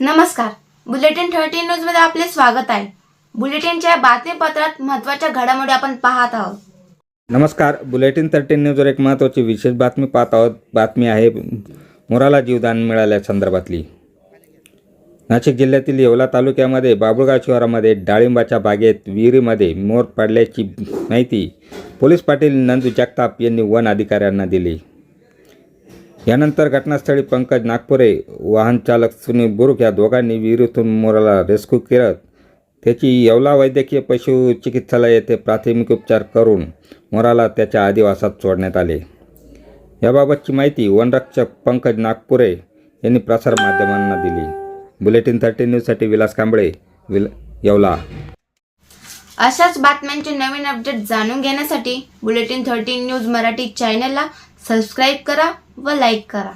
नमस्कार. Bulletin thirty न्यूजमध्ये आपले स्वागत आहे. बुलेटिनच्या बातमीपत्रात महत्त्वाच्या घडामोडी आपण पाहत आहोत. नमस्कार. बुलेटिन थर्टीन न्यूजवर एक महत्त्वाची विशेष बातमी पाहत आहोत. बातमी आहे मोराला जीवदान मिळाल्या संदर्भातली. नाशिक जिल्ह्यातील येवला तालुक्यामध्ये बाबुळगाव शहरामध्ये डाळिंबाच्या बागेत विहिरीमध्ये मोर पडल्याची माहिती पोलीस पाटील नंदू जगताप यांनी वन अधिकाऱ्यांना दिली. यानंतर घटनास्थळी पंकज नागपुरे वाहनचालक सुनील बुरुक या दोघांनी विहिरीतून मोराला रेस्क्यू करत त्याची येवला वैद्यकीय पशु चिकित्सालय येथे प्राथमिक उपचार करून मोराला त्याच्या आदिवासात सोडण्यात आले. याबाबतची माहिती वनरक्षक पंकज नागपुरे यांनी प्रसारमाध्यमांना दिली. बुलेटिन थर्टी न्यूजसाठी विलास कांबळे विल येवला. अशाच बातम्यांचे नवीन अपडेट जाणून घेण्यासाठी बुलेटिन थर्टी न्यूज मराठी चॅनलला सबस्क्राईब करा. व लाईक करा.